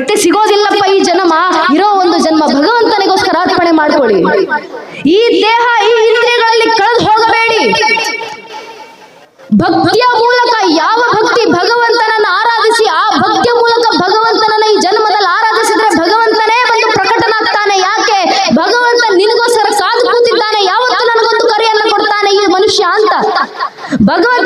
ಮತ್ತೆ ಸಿಗೋದಿಲ್ಲಪ್ಪ ಈ ಜನ್ಮ. ಇರೋ ಒಂದು ಜನ್ಮ. ಭಗವಂತನಿಗೋಸ್ಕರ ಅರ್ಪಣೆ ಮಾಡ್ಕೊಳ್ಳಿ. ಈ ದೇಹ, ಈ ಇಂದ್ರಿಯಗಳಲ್ಲಿ ಕಳೆದು ಹೋಗಬೇಡಿ. ಭಕ್ತಿಯ ಮೂಲಕ ಯಾವ ಭಕ್ತಿ ಭಗವಂತನನ್ನ ಆರಾಧಿಸಿ, ಆ ಭಕ್ತಿಯ ಮೂಲಕ ಭಗವಂತನನ್ನ ಈ ಜನ್ಮದಲ್ಲಿ ಆರಾಧಿಸಿದ್ರೆ ಭಗವಂತನೇ ಒಂದು ಪ್ರಕಟನಾಗ್ತಾನೆ. ಯಾಕೆ? ಭಗವಂತ ನಿನಗೋಸ್ಕರ ಕಾದು ಕೂತಿದ್ದಾನೆ. ಯಾವತ್ತು ನನಗೊಂದು ಕರೆಯನ್ನ ಕೊಡ್ತಾನೆ ಈ ಮನುಷ್ಯ ಅಂತ. ಭಗವಂತ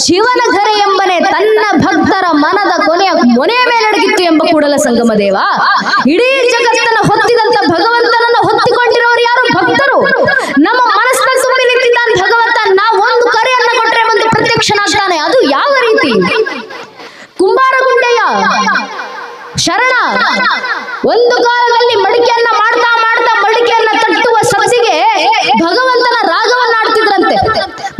ಶಿವನ ಕರೆ ಎಂಬನೆ ತನ್ನ ಭಕ್ತರ ಮನದ ಕೊನೆಯ ಮೊನೆಯ ಮೇಲಡಗಿತ್ತು ಎಂಬ ಕೂಡಲ ಸಂಗಮ ದೇವ ಇಡೀ ಜಗತ್ತನ್ನ ಹೊತ್ತಿದಂತ ಭಗವಂತನನ್ನ ಹೊತ್ತಿಕೊಂಡಿರೋರು ಯಾರು ಭಕ್ತರು ನಮ್ಮ ಮನಸ್ಸಿನ ತುಂಬಿ ನಿಂತಿದ್ದಾನೆ ಭಗವಂತ ನಾವು ಒಂದು ಕರೆಯನ್ನ ಕೊಟ್ರೆ ಒಂದು ಪ್ರತ್ಯಕ್ಷನಾಗ್ತಾನೆ ಅದು ಯಾವ ರೀತಿ ಕುಂಬಾರಗುಂಡೆಯ ಶರಣ ಒಂದು ಕಾಲದಲ್ಲಿ ಮಡಿಕೆಯನ್ನ ಮಾಡ್ತಾ ಮಾಡ್ತಾ ಮಡಿಕೆಯನ್ನ ತಟ್ಟುವ ಸಬ್ಸಿಗೆ ಭಗವಂತನ ರಾಗವನ್ನ ಆಡ್ತಿದ್ರಂತೆ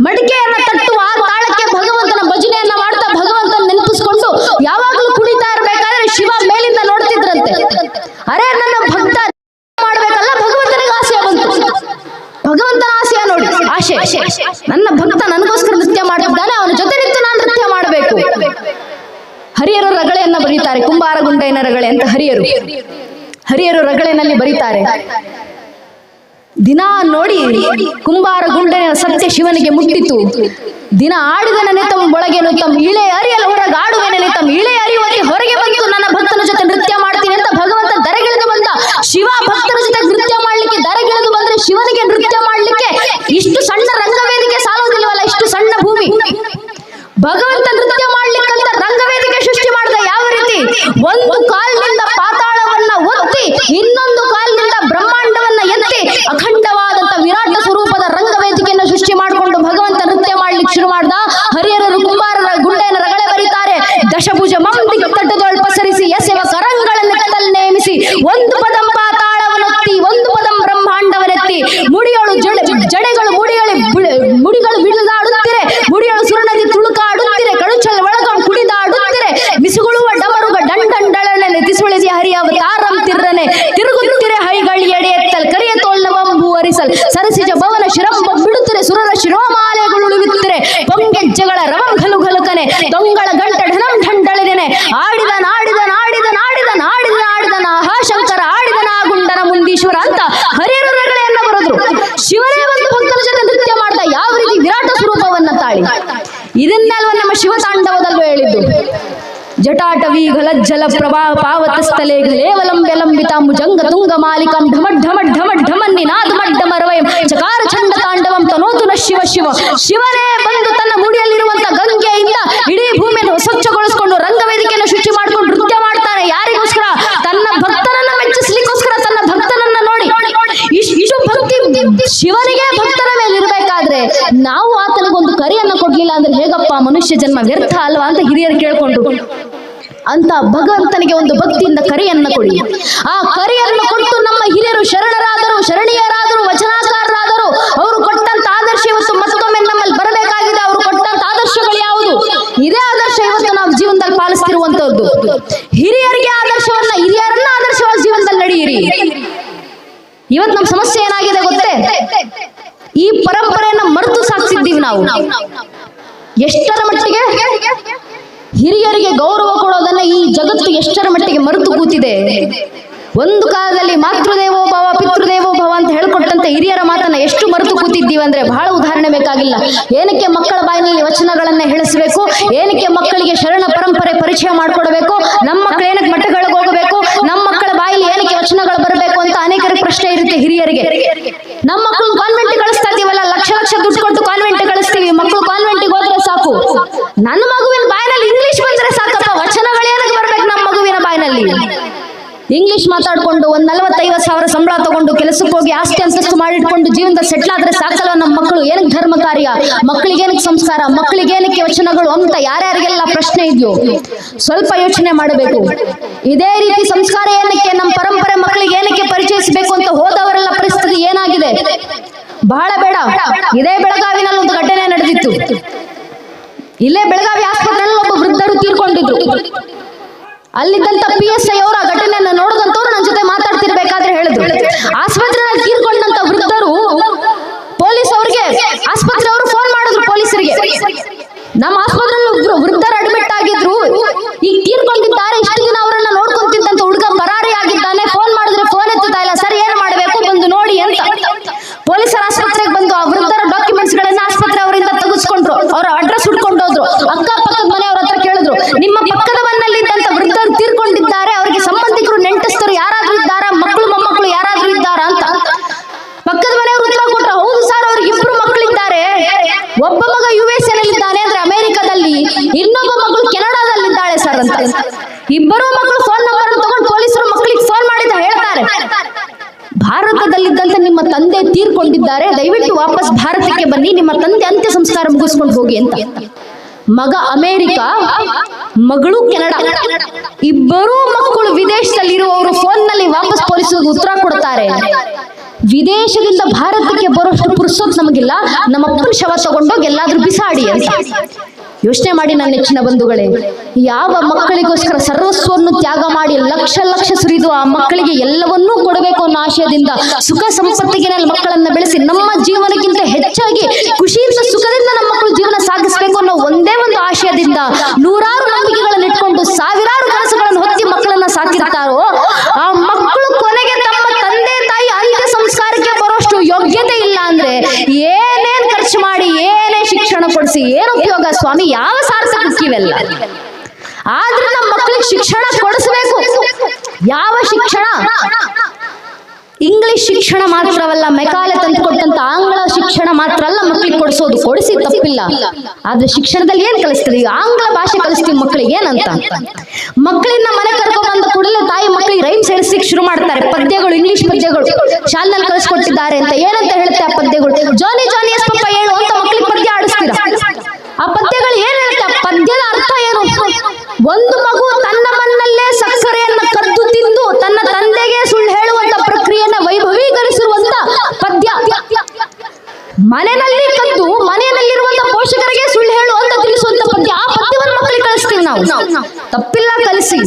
ಮಡಿಕೆಯನ್ನ ತಟ್ಟುವ ಆ ತಾಳಕ್ಕೆ ಭಗವಂತನ ಭಜನೆಯನ್ನ ಮಾಡ್ತಾ ಭಗವಂತನ ನೆನಪಿಸ್ಕೊಂಡು ಯಾವಾಗಲೂ ಕುಣಿತಾ ಇರ್ಬೇಕಾದ್ರೆ ಶಿವ ಮೇಲಿಂದ ನೋಡ್ತಿದ್ರಂತೆ ಅರೆ ನನ್ನ ಭಕ್ತ ಮಾಡ್ಬೇಕಲ್ಲ ಭಗವಂತನಿಗೆ ಆಸೆ ಬಂತು ಭಗವಂತನ ಆಸೆಯ ನೋಡಿ ಆಶೆ ನನ್ನ ಭಕ್ತ ನನಗೋಸ್ಕರ ನೃತ್ಯ ಮಾಡ್ತಿದ್ದಾನೆ ಅವನ ಜೊತೆ ನಿಂತು ನಾನು ನೃತ್ಯ ಮಾಡಬೇಕು ಹರಿಯರು ರಗಳೆಯನ್ನ ಬರೀತಾರೆ ರಗಳೆ ಅಂತ ಹರಿಯರು. ಹರಿಯರು ರಗಳೆನಲ್ಲಿ ಬರೀತಾರೆ. ದಿನ ನೋಡಿ ಕುಂಬಾರ ಗುಂಡನ ಸತ್ಯ ಶಿವನಿಗೆ ಮುಟ್ಟಿತು ದಿನ ಆಡಿದ ನೆನೆ ತಮ್ಮ ಒಳಗೇನು ತಮ್ಮ ಇಳೆ ಅರಿಯಲು ಹೊರಗೆ ತಮ್ಮ ಇಳೆ ಅರಿಯುವಂತೆ ಹೊರಗೆ ಬಂತು ನನ್ನ ಭಕ್ತನ ಜೊತೆ ನೃತ್ಯ ಮಾಡ್ತೀನಿ ಅಂತ ಭಗವಂತ ದರಗಿಳಿದು ಬಂದ. ಶಿವ ಭಕ್ತನ ಜೊತೆ ನೃತ್ಯ ಮಾಡ್ಲಿಕ್ಕೆ ದರಗಿಳಿದು ಬಂದ್ರೆ ಶಿವನಿಗೆ ನೃತ್ಯ ಮಾಡ್ಲಿಕ್ಕೆ ಇಷ್ಟು ಸಣ್ಣ ರಂಗವೇದಿಕೆ ಸಾಲೋದಿಲ್ವಲ್ಲ ಇಷ್ಟು ಸಣ್ಣ ಭೂಮಿ. ಭಗವಂತ ಇದನ್ನೆಲ್ಲ ನಮ್ಮ ಶಿವ ತಾಂಡವದಲ್ಲೂ ಹೇಳಿದ್ದು. ಜಟಾಟವಿ ಘಲಜ್ಜಲ ಪ್ರಭಾ ಪಾವತಸ್ಥಲೆ ಘಲೇವಲಂಬ್ಯಲಂಬಿತಾಂಬು ಜಂಗ ತುಂಗ ಮಾಲಿಕಂ ಢಮ ಢಮ ಢಮ ಢಮನ್ನಿ ನಾದು ಮಡ್ಡಮರವಯಂ ಚಕಾರ ಚಂಡ ತಾಂಡವಂ ತನೋತು ನ ಶಿವ ಶಿವ. ಶಿವನೇ ಬಂದು ತನ್ನ ಮುಡಿಯಲ್ಲಿರುವಂತ ಗಂಗೆಯಿಂದ ಇಡೀ ಭೂಮಿಯನ್ನು ಸ್ವಚ್ಛಗೊಳಿಸಿಕೊಂಡು ರಂಗವೇದಿಕೆಯನ್ನು ಶುಚಿ ಮಾಡಿಕೊಂಡು ನೃತ್ಯ ಮಾಡ್ತಾನೆ ಯಾರಿಗೋಸ್ಕರ? ತನ್ನ ಭಕ್ತನನ್ನ ಮೆಚ್ಚಿಸ್ಲಿಕ್ಕೋಸ್ಕರ ತನ್ನ ಭಕ್ತನನ್ನ ನೋಡಿ. ಇಷ್ಟು ಭಕ್ತಿ ಶಿವನಿಗೆ ಭಕ್ತನ ಮೇಲೆ ಇರಬೇಕಾದ್ರೆ ನಾವು ಕರೆಯನ್ನ ಕೊಡ್ಲಿಲ್ಲ ಅಂದ್ರೆ ಹೇಗಪ್ಪ? ಮನುಷ್ಯ ಜನ್ಮ ವ್ಯರ್ಥ ಅಲ್ವಾ ಅಂತ ಹಿರಿಯರು ಕೇಳ್ಕೊಂಡ್ರು ಅಂತ ಭಗವಂತನಿಗೆ ಒಂದು ಭಕ್ತಿಯಿಂದ ಕರೆಯನ್ನ ಕೊಡಿ. ಆ ಕರೆಯನ್ನು ಕೊಟ್ಟು ನಮ್ಮ ಹಿರಿಯರು ಶರಣರಾದರು, ಶರಣೀಯರಾದರು ವಚನಾಕಾರರಾದರು ಅವರು ಕೊಟ್ಟಂತ ಆದರ್ಶ ಇವತ್ತು ಮತ್ತೊಮ್ಮೆ ನಮ್ಮಲ್ಲಿ ಬರಬೇಕಾಗಿದೆ. ಅವರು ಕೊಟ್ಟಂತ ಆದರ್ಶಗಳು ಯಾವುದು? ಇದೇ ಆದರ್ಶ ಇವತ್ತು ನಾವು ಜೀವನದಲ್ಲಿ ಪಾಲಿಸ್ತಿರುವಂತದ್ದು ಹಿರಿಯರಿಗೆ ಆದರ್ಶವನ್ನ, ಹಿರಿಯರನ್ನ ಆದರ್ಶವಾಗಿ ಜೀವನದಲ್ಲಿ ನಡೆಯಿರಿ. ಇವತ್ತು ನಮ್ಮ ಸಮಸ್ಯೆ ಏನಾಗಿದೆ ಗೊತ್ತೇ? ಈ ಪರಂಪರೆಯನ್ನ ಮರೆತು ನಾವು. ಎಷ್ಟರ ಮಟ್ಟಿಗೆ ಹಿರಿಯರಿಗೆ ಗೌರವ ಕೊಡೋದನ್ನ ಈ ಜಗತ್ತು ಎಷ್ಟರ ಮಟ್ಟಿಗೆ ಮರೆತು ಕೂತಿದೆ. ಒಂದು ಕಾಲದಲ್ಲಿ ಮಾತೃದೇವೋ ಭಾವ, ಪಿತೃದೇವೋ ಭವ ಅಂತ ಹೇಳ್ಕೊಟ್ಟಂತೆ ಹಿರಿಯರ ಮಾತನ್ನ ಎಷ್ಟು ಮರೆತು ಕೂತಿದ್ದೀವಿ ಅಂದ್ರೆ ಬಹಳ ಉದಾಹರಣೆ ಬೇಕಾಗಿಲ್ಲ. ಏನಕ್ಕೆ ಮಕ್ಕಳ ಬಾಯಿನಲ್ಲಿ ವಚನಗಳನ್ನ ಹೇಳಿಸಬೇಕು? ಏನಕ್ಕೆ ಮಕ್ಕಳಿಗೆ ಶರಣ ಪರಂಪರೆ ಪರಿಚಯ ಮಾಡಿಕೊಡ್ಬೇಕು? ನಮ್ಮ ಮಕ್ಕಳು ಏನಕ್ಕೆ ಮಠಗಳಿಗೆ ಹೋಗಬೇಕು? ನಮ್ಮ ಮಕ್ಕಳ ಬಾಯಿಲಿ ಏನಕ್ಕೆ ವಚನಗಳು ಬರಬೇಕು ಅಂತ ಅನೇಕರಿಗೆ ಪ್ರಶ್ನೆ ಇರುತ್ತೆ ಹಿರಿಯರಿಗೆ. ನಮ್ಮ ಮಕ್ಕಳು ಕಾನ್ವೆಂಟ್ ಕಳಿಸ್ತಾ ಇದೀವಲ್ಲ ಲಕ್ಷ ಲಕ್ಷ ದುಡ್ಡು ಕೊಟ್ಟು ಕಾನ್ವೆಂಟ್ ಕಳಿಸ್ತೀವಿ ಮಕ್ಕಳು ಕಾನ್ವೆಂಟಿಗೆ ಹೋದ್ರೆ ಸಾಕು ನನ್ನ ಮಗುವಿನ ಬಾಯಿನಲ್ಲಿ ಇಂಗ್ಲಿಷ್ ಬಂದ್ರೆ ಸಾಕಪ್ಪ ವಚನಗಳೇನಕ್ಕೆ ಬರ್ಬೇಕು ನಮ್ಮ ಮಗುವಿನ ಬಾಯಿನಲ್ಲಿ ಇಂಗ್ಲಿಷ್ ಮಾತಾಡ್ಕೊಂಡು ಒಂದ್ ನಲವತ್ತೈವತ್ತು ಸಾವಿರ ಸಂಬಳ ತಗೊಂಡು ಕೆಲಸಕ್ಕೆ ಹೋಗಿ ಆಸ್ತಿ ಅಂತಸ್ತು ಮಾಡಿಟ್ಕೊಂಡು ಜೀವನದ ಸೆಟ್ಲ್ ಆದ್ರೆ ಸಾಕಲ್ಲ ನಮ್ಮ ಮಕ್ಕಳು. ಏನಕ್ಕೆ ಧರ್ಮ ಕಾರ್ಯ? ಮಕ್ಕಳಿಗೆ ಏನಕ್ಕೆ ಸಂಸ್ಕಾರ? ಮಕ್ಕಳಿಗೆ ಏನಕ್ಕೆ ವಚನಗಳು ಅಂತ ಯಾರ್ಯಾರಿಗೆಲ್ಲ ಪ್ರಶ್ನೆ ಇದೆಯೋ, ಸ್ವಲ್ಪ ಯೋಚನೆ ಮಾಡಬೇಕು. ಇದೇ ರೀತಿ ಸಂಸ್ಕಾರ ಏನಕ್ಕೆ? ನಮ್ಮ ಪರಂಪರೆ ಮಕ್ಕಳಿಗೆ ಏನಕ್ಕೆ ಪರಿಚಯಿಸಬೇಕು ಅಂತ ಹೋದವರೆಲ್ಲ ಪರಿಸ್ಥಿತಿ ಏನಾಗಿದೆ? ಬಹಳ ಬೇಡ. ಇದೇ ಬೆಳಗಾವಿನಲ್ಲಿ ಒಂದು ಘಟನೆ ನಡೆದಿತ್ತು. ಇಲ್ಲೇ ಬೆಳಗಾವಿ ಆಸ್ಪತ್ರೆಯಲ್ಲಿ ಒಬ್ಬ ವೃದ್ಧರು ತೀರ್ಕೊಂಡಿದ್ರು. ಅಲ್ಲಿದ್ದಂತ ಪಿ ಎಸ್ ಐ ಅವರ ಘಟನೆಯನ್ನ ನೋಡಿದಂತವ್ರು ನನ್ನ ಜೊತೆ ಮಾತಾಡ್ತಿರ್ಬೇಕಾದ್ರೆ ಹೇಳಿದ್ರು. ಆಸ್ಪತ್ರೆ ತೀರ್ಕೊಂಡಂತ ವೃದ್ಧರು ಪೊಲೀಸ್ ಅವ್ರಿಗೆ, ಆಸ್ಪತ್ರೆ ಅವರು ಫೋನ್ ಮಾಡಿದ್ರು ಪೊಲೀಸರಿಗೆ. ನಮ್ಮ ಆಸ್ಪತ್ರೆಯಲ್ಲಿ ವೃದ್ಧರು ಅಡ್ಮಿಟ್ ಆಗಿದ್ರು ಈಗ ತೀರ್ಕೊಂಡಿದ್ದಾರೆ ಇಷ್ಟು ದಿನ ಅವರನ್ನ ನೋಡ್ಕೊಂತಿದ್ದಂತ ಹುಡುಗ ಪರಾರಿ ಆಗಿದ್ದಾನೆ ಫೋನ್ ಮಾಡಿದ್ರೆ ಫೋನ್ ಎತ್ತುತ್ತಾ ಇಲ್ಲ ಸರ್ ಏನ್ ಮಾಡಬೇಕು ಬಂದು ನೋಡಿ ಅಂತ ಪೊಲೀಸರ ಆಸ್ಪತ್ರೆಗೆ ಬಂದು ಆ ವೃದ್ಧರ ಡಾಕ್ಯುಮೆಂಟ್ಸ್ ಗಳನ್ನ ಆಸ್ಪತ್ರೆ ಅವರಿಂದ ತೆಗೆದುಕೊಂಡ್ರು ಅವರ ಅಡ್ರೆಸ್ ಹುಡ್ಕೊಂಡು ಹೋದ್ರು ಅಕ್ಕಪಕ್ಕದ ಮನೆಯವ್ರ ಹತ್ರ ಕೇಳಿದ್ರು ನಿಮ್ಮ ಪಕ್ಕದ ಮನೆಯಲ್ಲಿದ್ದಂತ ವೃದ್ಧರು ತೀರ್ಕೊಂಡಿದ್ದಾರೆ ಅವರಿಗೆ ಸಂಬಂಧಿಕರು ನೆಂಟಸ್ಥರು ಯಾರಾದ್ರೂ ಇದ್ದಾರಾ ಮಕ್ಕಳು ಮೊಮ್ಮಕ್ಕಳು ಯಾರಾದ್ರೂ ಇದ್ದಾರಾ ಅಂತ ಪಕ್ಕದ ಮನೆಯವರು ಉತ್ತರ ಕೊಟ್ರು ಹೌದು ಸರ್ ಅವ್ರಿಗೆ ಇಬ್ರು ಮಕ್ಕಳಿದ್ದಾರೆ ಒಬ್ಬ ಮಗ ಯು ಎಸ್ ಎಲ್ಲಿದ್ದಾನೆ ಅಂದ್ರೆ ಅಮೆರಿಕದಲ್ಲಿ ಇನ್ನೊಬ್ಬ ಮಗಳು ಕೆನಡಾದಲ್ಲಿದ್ದಾಳೆ ಸರ್ ಅಂತ ಇಬ್ಬರು ಮಕ್ಕಳು ಫೋನ್ ನಂಬರ್ ತಗೊಂಡು ಪೊಲೀಸರು ಮಕ್ಕಳಿಗೆ ಫೋನ್ ಮಾಡಿದ ಹೇಳ್ತಾರೆ ಭಾರತದಲ್ಲಿದ್ದಂತ ನಿಮ್ಮ ತಂದೆ ತೀರ್ಕೊಂಡಿದ್ದಾರೆ ದಯವಿಟ್ಟು ವಾಪಸ್ ಭಾರತಕ್ಕೆ ಬನ್ನಿ. ನಿಮ್ಮ ತಂದೆ ಅಂತ್ಯ ಸಂಸ್ಕಾರ ಮುಗಿಸ್ಕೊಂಡು ಹೋಗಿ ಅಂತ. ಮಗ ಅಮೇರಿಕ, ಮಗಳು ಕೆನಡಾ. ಇಬ್ಬರೂ ಮಕ್ಕಳು ವಿದೇಶದಲ್ಲಿರುವವರು ಫೋನ್ನಲ್ಲಿ ವಾಪಸ್ ಪೊಲೀಸರಿಗೆ ಉತ್ತರ ಕೊಡ್ತಾರೆ. ವಿದೇಶದಿಂದ ಭಾರತಕ್ಕೆ ಬರೋಷ್ಟು ಪುರ್ಸೋತ್ ನಮಗಿಲ್ಲ. ನಮ್ಮ ಅಪ್ಪನ ಶವ ತಗೊಂಡೋಗಿ ಎಲ್ಲಾದ್ರೂ ಬಿಸಾಡಿ ಅಂತ. ಯೋಚನೆ ಮಾಡಿ ನನ್ನ ನೆಚ್ಚಿನ ಬಂಧುಗಳೇ, ಯಾವ ಮಕ್ಕಳಿಗೋಸ್ಕರ ಸರ್ವಸ್ವವನ್ನು ತ್ಯಾಗ ಮಾಡಿ ಲಕ್ಷ ಲಕ್ಷ ಸುರಿದು ಆ ಮಕ್ಕಳಿಗೆ ಎಲ್ಲವನ್ನೂ ಕೊಡಬೇಕು ಅನ್ನೋ ಆಶಯದಿಂದ ಸುಖ ಸಂಪತ್ತಿಗೆ ಮಕ್ಕಳನ್ನ ಬೆಳೆಸಿ ನಮ್ಮ ಜೀವನಕ್ಕಿಂತ ಹೆಚ್ಚಾಗಿ ಖುಷಿಯಿಂದ ಸುಖದಿಂದ ನಮ್ಮ ಮಕ್ಕಳು ಜೀವನ ಸಾಗಿಸಬೇಕು ಅನ್ನೋ ಒಂದೇ ಒಂದು ಆಶಯದಿಂದ ನೂರಾರು ನಂಬಿಕೆಗಳನ್ನು ಇಟ್ಕೊಂಡು ಸಾವಿರಾರು ಕನಸುಗಳನ್ನು ಹೊತ್ತಿ ಮಕ್ಕಳನ್ನ ಸಾಕಿರ್ತಾರೋ ಆ ಮಕ್ಕಳು ಕೊನೆಗೆ ತಮ್ಮ ತಂದೆ ತಾಯಿ ಅಂತ್ಯ ಸಂಸ್ಕಾರಕ್ಕೆ ಬರೋಷ್ಟು ಯೋಗ್ಯತೆ ಇಲ್ಲ ಅಂದ್ರೆ ಏನೇನ್ ಖರ್ಚು ಮಾಡಿ ಏನೇ ಶಿಕ್ಷಣ ಕೊಡಿಸಿ ಏನು ಉಪಯೋಗ ಸ್ವಾಮಿ ಯಾವ ಸಾರ್ಥಕಕ್ಕೆ ಇವೆಲ್ಲ ಆದ್ರೆ ನಮ್ಮ ಮಕ್ಕಳಿಗೆ ಶಿಕ್ಷಣ ಕೊಡಿಸ್ಬೇಕು ಯಾವ ಶಿಕ್ಷಣ. ಇಂಗ್ಲಿಷ್ ಶಿಕ್ಷಣ ಮಾತ್ರವಲ್ಲ, ಮೆಕಾಲೆ ತಂದು ಕೊಟ್ಟಂತ ಆಂಗ್ಲ ಶಿಕ್ಷಣ ಮಾತ್ರ ಅಲ್ಲ ಮಕ್ಕಳಿಗೆ ಕೊಡಿಸೋದು. ಕೊಡಿಸಿ ತಪ್ಪಿಲ್ಲ. ಆದ್ರೆ ಶಿಕ್ಷಣದಲ್ಲಿ ಏನ್ ಕಲಿಸ್ತೀವಿ ಆಂಗ್ಲ ಭಾಷೆ ಕಲಿಸ್ತೀವಿ ಮಕ್ಕಳಿಗೆ ಏನಂತ? ಮಕ್ಕಳನ್ನ ಮನೆ ಕರ್ಕೊಂಡ್ ಬಂದ ಕೂಡಲೇ ತಾಯಿ ಮಕ್ಕಳಿಗೆ ರೈಮ್ ಸೇರಿಸಿಕ್ ಶುರು ಮಾಡ್ತಾರೆ. ಪದ್ಯಗಳು, ಇಂಗ್ಲಿಷ್ ಪದ್ಯಗಳು ಶಾಲೆನಲ್ಲಿ ಕಲಿಸ್ಕೊಟ್ಟಿದ್ದಾರೆ ಅಂತ ಏನಂತ ಹೇಳುತ್ತೆ ಆ ಪದ್ಯಗಳು? ಜಾನಿ ಜಾನಿ ಎಸ್ ಪಪ್ಪ ಹೇಳು ಅಂತ ಮಕ್ಕಳಿಗೆ ಪದ್ಯ ಆಡಿಸ್ತೀರ ಆ ಪದ್ಯಗಳು ಏನ್ ಹೇಳುತ್ತೆ ಆ ಪದ್ಯದ ಅರ್ಥ ಏನು ಒಂದು ಮಗು ತನ್ನ ಮಣ್ಣಲ್ಲೇ ಸಕ್ಕರೆಯನ್ನ ಕದ್ದು ತಿಂದು ತನ್ನ ತಂದೆಗೆ ಸುಳ್ಳು ಹೇಳುವಂತ ಪ್ರಕ್ರಿಯೆಯನ್ನ ವೈಭವೀಕರಿಸಿರುವಂತ ಪದ್ಯ ಮನೆಯಲ್ಲಿ ಕದ್ದು ಮನೆಯಲ್ಲಿರುವಂತ ಪೋಷಕರಿಗೆ ಸುಳ್ಳು ಹೇಳು ಅಂತ ತಿಳಿಸುವಂತ ಪದ್ಯ ಆ ಪದ್ಯವನ್ನು ಮಕ್ಕಳಿಗೆ ಕಲಿಸ್ತೀವಿ ನಾವು ತಪ್ಪಿಲ್ಲ, ಕಲಿಸಿ.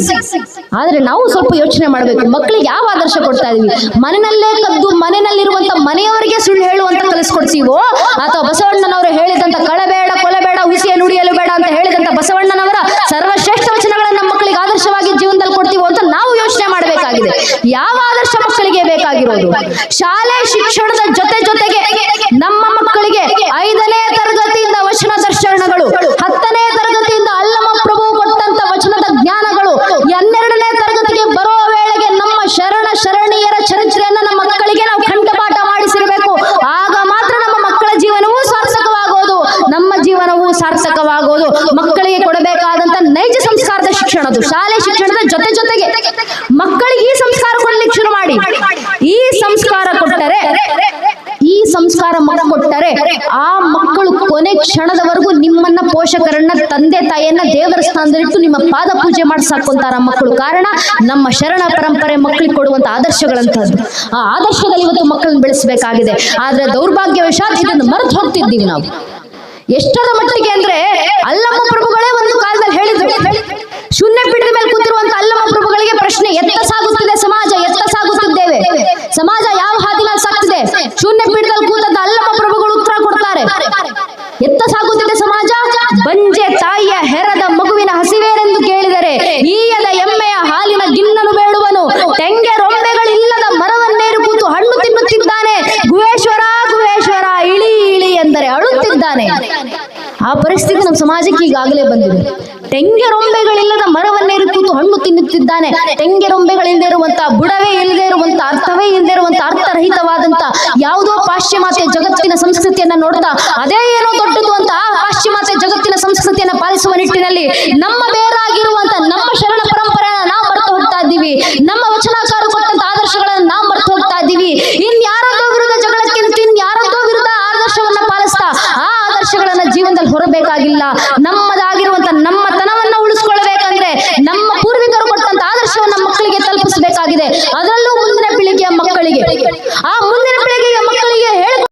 ಆದ್ರೆ ನಾವು ಸ್ವಲ್ಪ ಯೋಚನೆ ಮಾಡಬೇಕು. ಮಕ್ಕಳಿಗೆ ಯಾವ ಆದರ್ಶ ಕೊಡ್ತಾ ಇದೀವಿ? ಮನೆಯಲ್ಲೇ ಕದ್ದು, ಮನೆಯಲ್ಲಿರುವಂತ ಮನೆಯವರಿಗೆ ಸುಳ್ಳು ಹೇಳುವಂತ ಕಲಿಸ್ಕೊಡ್ತೀವೋ? ಅಥವಾ ಬಸವಣ್ಣನವರು ಹೇಳಿದಂತ ಕಳಬೇಡ ಕೊಲೆಬೇಡ ಹುಸಿಯ ನುಡಿಯಲು ಬೇಡ ಅಂತ ಹೇಳಿದಂತ ಬಸವಣ್ಣನವರ ಸರ್ವಶ್ರೇಷ್ಠ ವಚನಗಳನ್ನ ಮಕ್ಕಳಿಗೆ ಆದರ್ಶವಾಗಿ ಜೀವನದಲ್ಲಿ ಕೊಡ್ತೀವೋ ಅಂತ ನಾವು ಯೋಚನೆ ಮಾಡಬೇಕಾಗಿದೆ. ಯಾವ ಆದರ್ಶ ಮಕ್ಕಳಿಗೆ ಬೇಕಾಗಿರೋದು? ಶಾಲೆ ಶಿಕ್ಷಣದ ಜೊತೆ ಜೊತೆಗೆ ನಮ್ಮ ಮಕ್ಕಳಿಗೆ ಐದನೇ ತರಗತಿಯಿಂದ ವಚನ ದರ್ಶನಗಳು ಹತ್ತನೇ ತರಗತಿಯಿಂದ ಅಲ್ಲಮ ಪ್ರಭು ಕೊಟ್ಟಂತ ವಚನದ ಜ್ಞಾನಗಳು ಹನ್ನೆರಡನೇ ತರಗತಿಗೆ ಬರೋ ವೇಳೆಗೆ ನಮ್ಮ ಶರಣ ಶರಣೀಯರ ಚರಿತ್ರೆಯನ್ನ ನಮ್ಮ ಮಕ್ಕಳಿಗೆ ನಾವು ಕಂಠಪಾಠ ಮಾಡಿಸಿರಬೇಕು ಆಗ ಮಾತ್ರ ನಮ್ಮ ಮಕ್ಕಳ ಜೀವನವೂ ಸಾರ್ಥಕವಾಗೋದು ನಮ್ಮ ಜೀವನವೂ ಸಾರ್ಥಕವಾಗೋದು ಮಕ್ಕಳಿಗೆ ಕೊಡಬೇಕಾದಂತ ನೈಜ ಸಂಸ್ಕಾರದ ಶಿಕ್ಷಣದು ಶಾಲೆ ಶಿಕ್ಷಣದ ಜೊತೆ ಜೊತೆಗೆ ಮಕ್ಕಳಿಗೆ ಈ ಸಂಸ್ಕಾರ ಕೊಡ್ಲಿಕ್ಕೆ ಶುರು ಮಾಡಿ ಈ ಸಂಸ್ಕಾರ ಕೊಟ್ಟರೆ, ಈ ಸಂಸ್ಕಾರ ಕೊಟ್ಟರೆ ಆ ಮಕ್ಕಳು ಕೊನೆ ಕ್ಷಣದವರೆಗೂ ನಿಮ್ಮನ್ನ ಪೋಷಕರನ್ನ ತಂದೆ ತಾಯಿಯನ್ನ ದೇವರ ಸ್ಥಾನದಲ್ಲಿಟ್ಟು ನಿಮ್ಮ ಪಾದ ಪೂಜೆ ಮಾಡಿ ಸಾಕೊಂತಾರ ಮಕ್ಕಳು. ಕಾರಣ ನಮ್ಮ ಶರಣ ಪರಂಪರೆ ಮಕ್ಕಳಿಗೆ ಕೊಡುವಂತ ಆದರ್ಶಗಳಂತದ್ದು ಆ ಆದರ್ಶದಲ್ಲಿ ಇವತ್ತು ಮಕ್ಕಳನ್ನ ಬೆಳೆಸಬೇಕಾಗಿದೆ. ಆದ್ರೆ ದೌರ್ಭಾಗ್ಯವಶಾತ್ ಇದನ್ನು ಮರೆತು ಹೋಗ್ತಿದ್ದೀವಿ ನಾವು. ಎಷ್ಟರ ಮಟ್ಟಿಗೆ ಅಂದ್ರೆ ಅಲ್ಲಮ್ಮ ಪ್ರಭುಗಳೇ ಒಂದು ಕಾಲದಲ್ಲಿ ಹೇಳಿದ್ರು, ಶೂನ್ಯ ಬಿಡದ ಮೇಲೆ ತಾಯಿಯ ಹೆರದ ಮಗುವಿನ ಹಸಿವೇನೆಂದು ಕೇಳಿದರೆ, ಈಯದ ಎಮ್ಮೆಯ ಹಾಲಿನ ಗಿನ್ನನು ಬೇಡುವನು. ತೆಂಗೆ ರೊಂಬೆಗಳಿಲ್ಲದ ಮರವನ್ನೇರು ಕೂತು ಹಣ್ಣು ತಿನ್ನುತ್ತಿದ್ದಾನೆ. ಗುಹೇಶ್ವರ ಗುಹೇಶ್ವರ, ಇಳಿ ಇಳಿ ಎಂದರೆ ಅಳುತ್ತಿದ್ದಾನೆ. ಆ ಪರಿಸ್ಥಿತಿ ನಮ್ಮ ಸಮಾಜಕ್ಕೆ ಈಗಾಗಲೇ ಬಂದಿದೆ. ತೆಂಗೆ ರೊಂಬೆಗಳಿಲ್ಲದ ಮರವನ್ನೇರು ಕೂತು ಹಣ್ಣು ತಿನ್ನುತ್ತಿದ್ದಾನೆ. ತೆಂಗೆ ರೊಂಬೆಗಳಿಲ್ಲದೆ ಇರುವಂತ ಬುಡವೇ, ಇಲ್ಲದೆ ಇರುವಂತ ಅರ್ಥವೇ, ಇಲ್ಲದೆ ಇರುವಂತ ಅರ್ಥರಹಿತವಾದಂತ ಯಾವುದೋ ಪಾಶ್ಚಿಮಾತ್ಯ ಜಗತ್ತಿನ ಸಂಸ್ಕೃತಿಯನ್ನ ನೋಡ್ತಾ, ಅದೇ ಏನೋ ದೊಡ್ಡದು ಅಂತ ಪಾಶ್ಚಿಮಾತ್ಯ ಜಗತ್ತಿನ ಸಂಸ್ಕೃತಿಯನ್ನ ಪಾಲಿಸುವ ನಿಟ್ಟಿನಲ್ಲಿ ನಮ್ಮ ಬೇರಾಗಿರುವಂತ ನಮ್ಮ ಶರಣ ಪರಂಪರೆಯನ್ನ ನಾವು ಮರೆತು ಹೋಗ್ತಾ ಇದ್ದೀವಿ. ನಮ್ಮ ವಚನಾಕಾರ ಕೊಟ್ಟಂತ ಆದರ್ಶಗಳನ್ನು ನಾವು ಮರೆತು ಹೋಗ್ತಾ ಇದ್ದೀವಿ. ಇನ್ಯಾರದೋ ವಿರುದ್ಧ ಜಗಳಕ್ಕಿಂತ ಇನ್ಯಾರದೋ ವಿರುದ್ಧ ಆದರ್ಶವನ್ನ ಪಾಲಿಸ್ತಾ ಆ ಆದರ್ಶಗಳನ್ನ ಜೀವನದಲ್ಲಿ ಹೊರಬೇಕಾಗಿಲ್ಲ.